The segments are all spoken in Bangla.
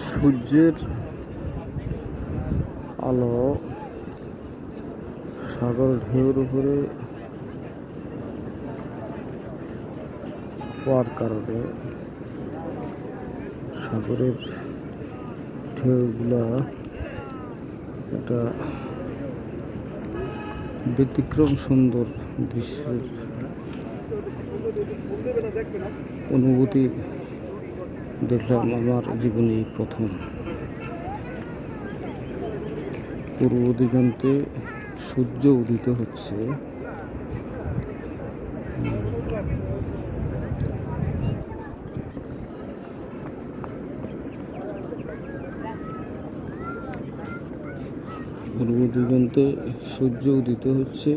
সূর্যের আলো সাগর ঢেউর উপরে হওয়ার কারণে সাগরের ঢেউগুলা একটা ব্যতিক্রম সুন্দর দৃশ্যের অনুভূতি দেখলাম আমার জীবনে প্রথম। পূর্ব দিগন্তে সূর্য উদিত হচ্ছে। পূর্ব দিগন্তে সূর্য উদিত হচ্ছে।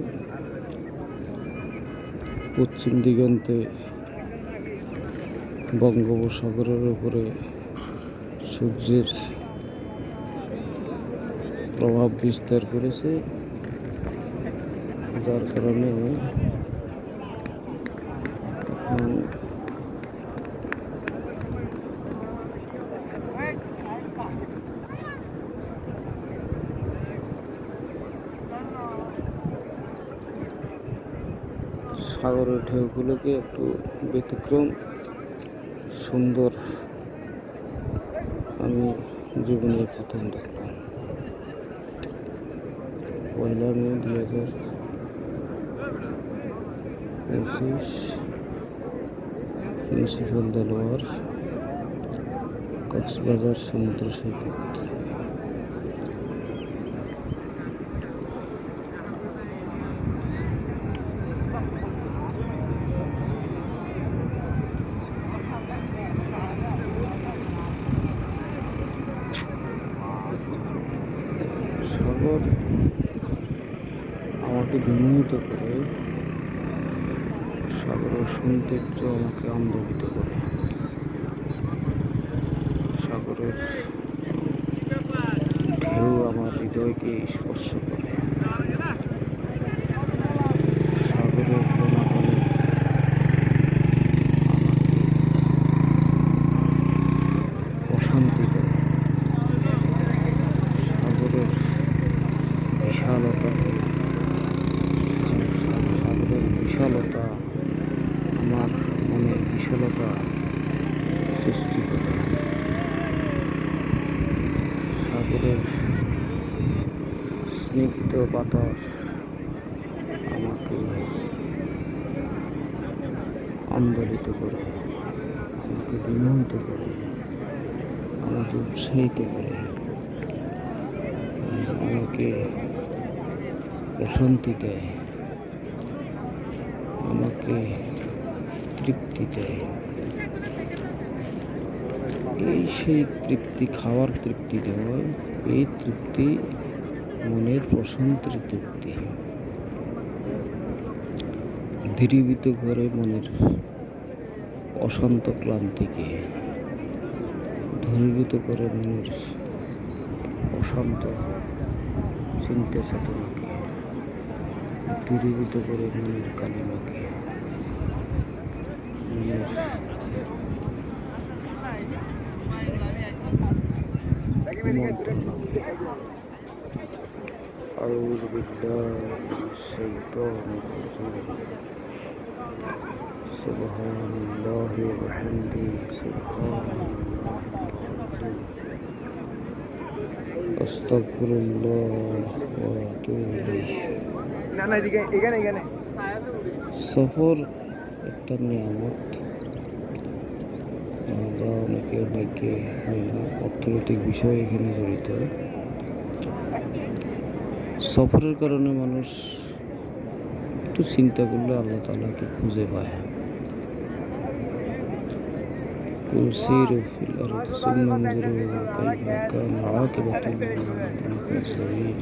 পশ্চিম দিগন্তে বঙ্গোপসাগরের উপরে সূর্যের প্রভাব বিস্তার করেছে যার কারণে সাগরের ঢেউগুলোকে একটু ব্যতিক্রম সুন্দর আমি জীবনে প্রথম দেখলাম। পয়লা মে দুই হাজার পঁচিশ, প্রিন্সিপাল দেলোয়ার, কক্সবাজার সমুদ্র সৈকত। সাগর আমাকে বিমোহিত করে সাগরের সৌন্দর্য আমাকে আন্দোলিত করে। সাগরের ঢেউ আমার হৃদয়কে স্পর্শ করে সাগরের কোনাকোনে আমাকে প্রশান্তি দেয় সাগরের বিশালতা সাগরের বিশালতা আমার মনে বিশালতা সৃষ্টি করে। সাগরের স্নিগ্ধ বাতাস আমাকে আন্দোলিত করে, আমাকে বিমোহিত করে, আমাকে উৎসাহিত করে, আমাকে প্রশান্তি দেয়, আমাকে তৃপ্তি দেয় এই সেই তৃপ্তি, খাওয়ার তৃপ্তি নয় এই তৃপ্তি মনের প্রশান্তির তৃপ্তি। ধীরীভূত করে মনের অশান্ত ক্লান্তিকে ধূরীভূত করে মনের অশান্ত চিন্তা চেতনাকে দূরীভূত করে মনের কালিমাকে أعوذ بالله من الشيطان الرجيم سبحان الله وبحمده سبحان الله العظيم أستغفر الله وأتوب إليه না না এদিকে এখানে এখানে সফর একটা নিয়ামত আহ, যা অনেকের ভাগ্যে হয় না অর্থনৈতিক বিষয় এখানে জড়িত সফরের কারণে মানুষ একটু চিন্তা করলে আল্লাহ তালাকে খুঁজে পায় قل سيروا في الأرض ثم انظروا كيف كان عاقبة المكذبين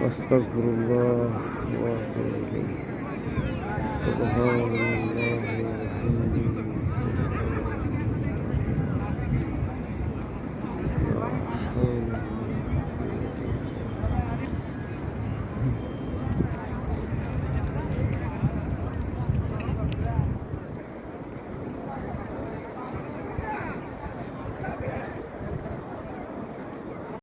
أستغفر الله وأتوب إليه سبحان الله وبحمده